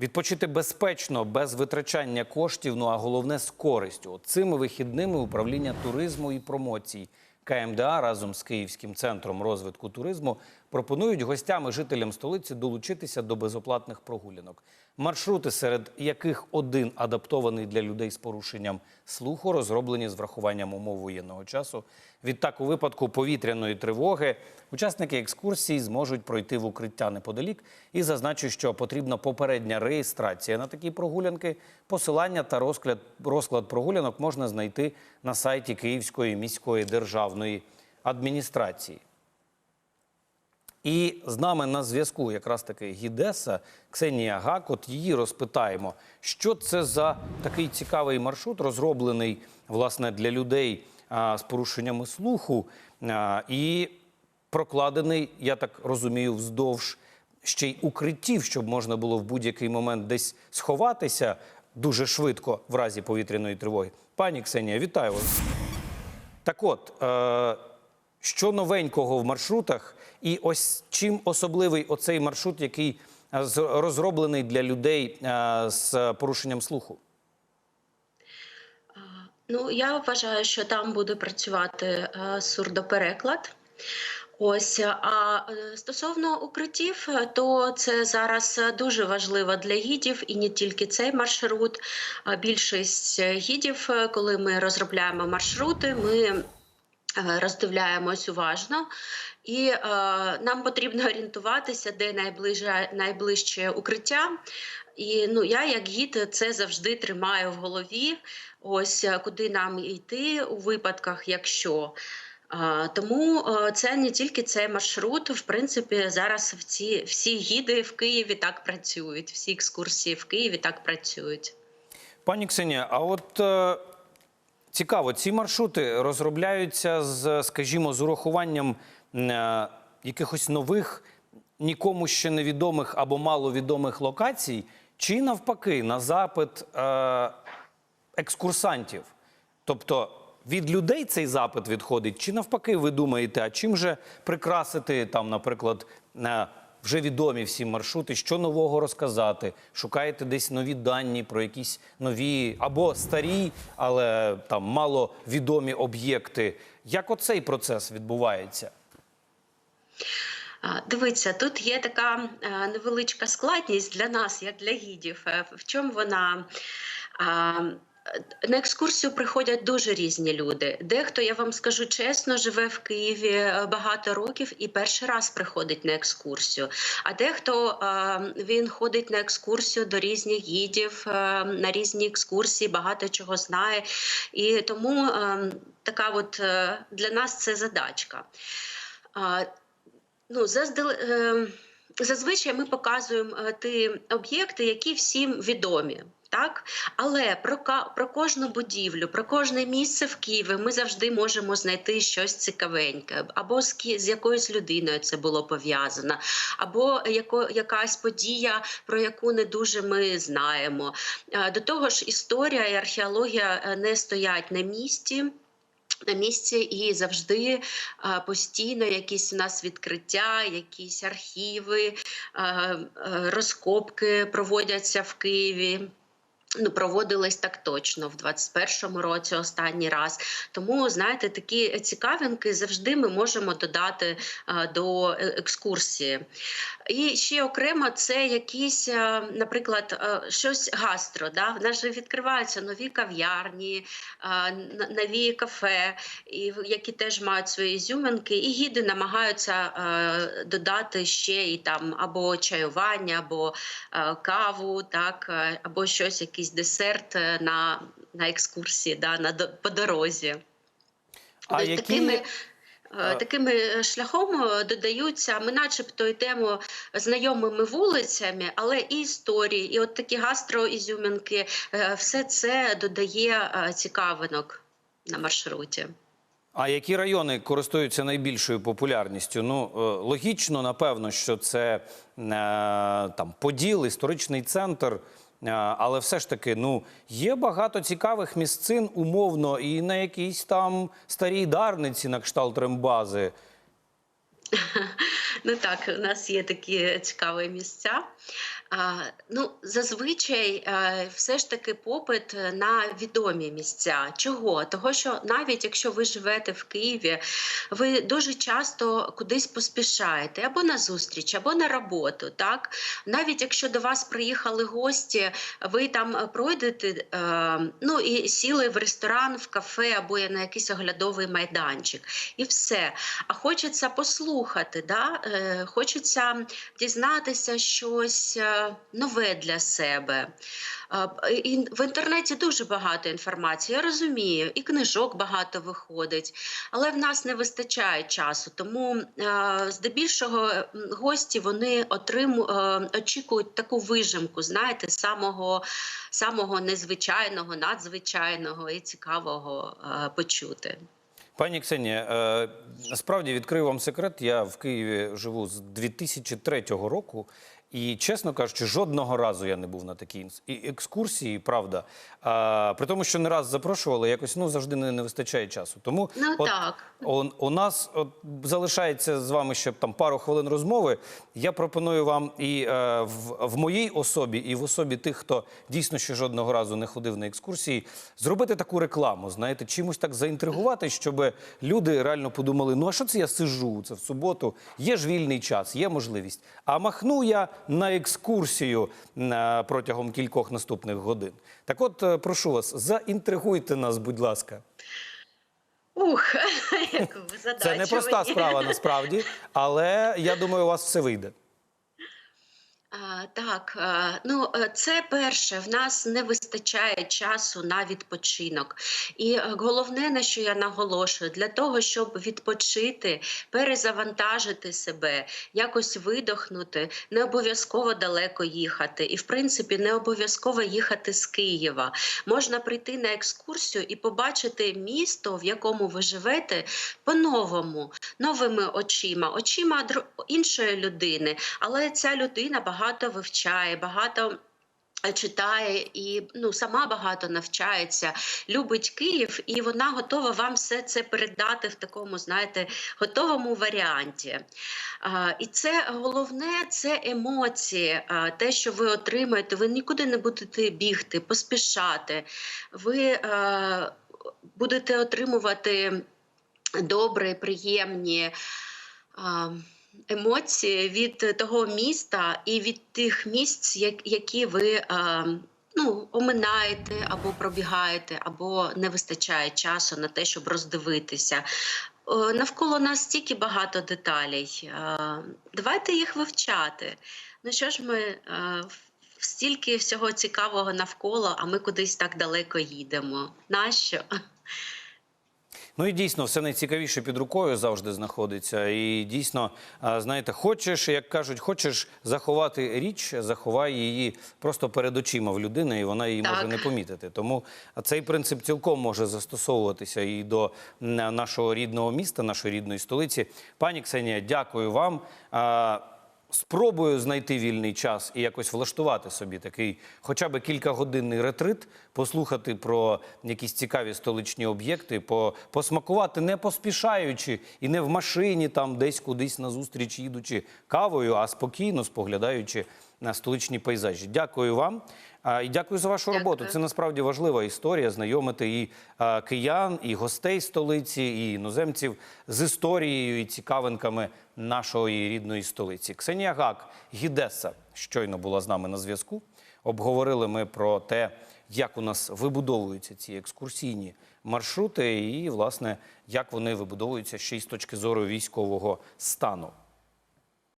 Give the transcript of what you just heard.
Відпочити безпечно, без витрачання коштів, ну а головне з користю. Цими вихідними управління туризму і промоцій КМДА разом з Київським центром розвитку туризму пропонують гостям і жителям столиці долучитися до безоплатних прогулянок. Маршрути, серед яких один адаптований для людей з порушенням слуху, розроблені з врахуванням умов воєнного часу. Відтак, у випадку повітряної тривоги, учасники екскурсії зможуть пройти в укриття неподалік. І зазначу, що потрібна попередня реєстрація на такі прогулянки. Посилання та розклад, розклад прогулянок можна знайти на сайті Київської міської державної адміністрації. І з нами на зв'язку якраз таки гідеса Ксенія Гак. От її розпитаємо, що це за такий цікавий маршрут, розроблений власне для людей а, з порушеннями слуху, а, і прокладений, я так розумію, вздовж ще й укриттів, щоб можна було в будь-який момент десь сховатися дуже швидко в разі повітряної тривоги. Пані Ксенія, вітаю вас. Так от, е, що новенького в маршрутах, і ось чим особливий оцей маршрут, який е, розроблений для людей е, з порушенням слуху? Ну, я вважаю, що там буде працювати е, сурдопереклад. Ось, а стосовно укриттів, то це зараз дуже важливо для гідів, і не тільки цей маршрут. Більшість гідів, коли ми розробляємо маршрути, ми роздивляємось уважно, і е, нам потрібно орієнтуватися, де найближче, найближче укриття. І ну, я, як гід, це завжди тримаю в голові. Ось е, куди нам йти у випадках, якщо. Тому е, це не тільки цей маршрут. В принципі, зараз всі, всі гіди в Києві так працюють, всі екскурсії в Києві так працюють. Пані Ксенія, а от е, цікаво, ці маршрути розробляються з, скажімо, з урахуванням е, якихось нових, нікому ще невідомих або маловідомих локацій, чи навпаки на запит е, екскурсантів? Тобто від людей цей запит відходить, чи навпаки, ви думаєте, а чим же прикрасити там, наприклад, е, вже відомі всі маршрути, що нового розказати? Шукаєте десь нові дані про якісь нові або старі, але там маловідомі об'єкти. Як оцей процес відбувається? Дивіться, тут є така е, невеличка складність для нас, як для гідів. Е, В чому вона? А, На екскурсію приходять дуже різні люди. Дехто, я вам скажу чесно, живе в Києві е, багато років і перший раз приходить на екскурсію. А дехто е, він ходить на екскурсію до різних гідів, е, на різні екскурсії, багато чого знає. І тому е, така от е, для нас це задачка. Ну, заздале... е, зазвичай ми показуємо е, ті об'єкти, які всім відомі. Так, але про про кожну будівлю, про кожне місце в Києві ми завжди можемо знайти щось цікавеньке, або з, з якоюсь людиною це було пов'язано, або яко, якась подія, про яку не дуже ми знаємо. Е, До того ж, історія і археологія е, не стоять на місці на місці і завжди постійно якісь у нас відкриття, якісь архіви, розкопки проводяться в Києві. Ну, проводились так точно в 21-му році останній раз. Тому, знаєте, такі цікавинки завжди ми можемо додати а, до е- екскурсії. І ще окремо це якісь, е, наприклад, е, щось гастро. Да? В нас же відкриваються нові кав'ярні, е, нові кафе, які теж мають свої ізюминки, і гіди намагаються е, додати ще і там або чаювання, або е, каву, так, е, або щось, якийсь десерт е, на, на екскурсії, да, на, по дорозі. А Тобто які такими, е, такими шляхом е, додаються, ми начебто йдемо знайомими вулицями, але і історії, і от такі гастроізюминки, е, все це додає цікавинок на маршруті. А які райони користуються найбільшою популярністю? Ну логічно, напевно, що це там Поділ, історичний центр. Е, Але все ж таки, ну є багато цікавих місцин умовно і на якійсь там старій дарниці на кшталт рембази. Ну так, у нас є такі цікаві місця. Ну, зазвичай е, все ж таки попит на відомі місця. Чого? Того, що навіть якщо ви живете в Києві, ви дуже часто кудись поспішаєте або на зустріч, або на роботу. Так? Навіть якщо до вас приїхали гості, ви там пройдете е, ну, і сіли в ресторан, в кафе або на якийсь оглядовий майданчик. І все. А хочеться послухати, да? е, хочеться дізнатися щось нове для себе. В інтернеті дуже багато інформації, я розумію, і книжок багато виходить, але в нас не вистачає часу. Тому здебільшого гості вони отриму, е, очікують таку вижимку, знаєте, самого, самого незвичайного, надзвичайного і цікавого е, почути. Пані Ксенія, е, насправді відкрию вам секрет. Я в Києві живу з 2003 року. І, чесно кажучи, жодного разу я не був на такій екскурсії, правда. А, при тому, що не раз запрошували, якось ну завжди не, не вистачає часу. Тому Ну, от, так. У, у нас от, залишається з вами ще там пару хвилин розмови. Я пропоную вам і е, в, в моїй особі, і в особі тих, хто дійсно ще жодного разу не ходив на екскурсії, зробити таку рекламу, знаєте, чимось так заінтригувати, щоб люди реально подумали: ну а що це я сижу? Це в суботу, є ж вільний час, є можливість. А махну я на екскурсію е, протягом кількох наступних годин. Так от, е, прошу вас, заінтригуйте нас, будь ласка. Ух, яку ви Це не проста справа насправді, але я думаю, у вас все вийде. Так, ну е, це перше. В нас не вистачає часу на відпочинок. І е, головне, на що я наголошую, для того, щоб відпочити, перезавантажити себе, якось видохнути, не обов'язково далеко їхати. І, в принципі, не обов'язково їхати з Києва. Можна прийти на екскурсію і побачити місто, в якому ви живете, по-новому, новими очима, очима іншої людини. Але ця людина багато вивчає, багато. е, Читає і ну сама багато навчається, любить Київ, і вона готова вам все це передати в такому, знаєте, готовому варіанті. А, і це головне це емоції, а, те, що ви отримаєте. Ви нікуди не будете бігти, поспішати. Ви е, будете отримувати добрі, приємні. А, емоції від того міста і від тих місць, які ви ну, оминаєте або пробігаєте, або не вистачає часу на те, щоб роздивитися. Навколо нас стільки багато деталей. Давайте їх вивчати. Ну що ж ми стільки всього цікавого навколо, а ми кудись так далеко їдемо. Нащо? Ну і дійсно, все найцікавіше під рукою завжди знаходиться. І дійсно, знаєте, хочеш, як кажуть, хочеш заховати річ, заховай її просто перед очима в людини, і вона її Так. може не помітити. Тому цей принцип цілком може застосовуватися і до нашого рідного міста, нашої рідної столиці. Пані Ксенія, дякую вам. Спробую знайти вільний час і якось влаштувати собі такий, хоча б кількагодинний ретрит, послухати про якісь цікаві столичні об'єкти, по, посмакувати, не поспішаючи і не в машині, там десь кудись на зустріч їдучи кавою, а спокійно споглядаючи столичні пейзажі. Дякую вам. І дякую за вашу Дякую. роботу. Це насправді важлива історія знайомити і киян, і гостей столиці, і іноземців з історією і цікавинками нашої рідної столиці. Ксенія Гак, Гідеса, щойно була з нами на зв'язку. Обговорили ми про те, як у нас вибудовуються ці екскурсійні маршрути, і власне як вони вибудовуються ще й з точки зору військового стану.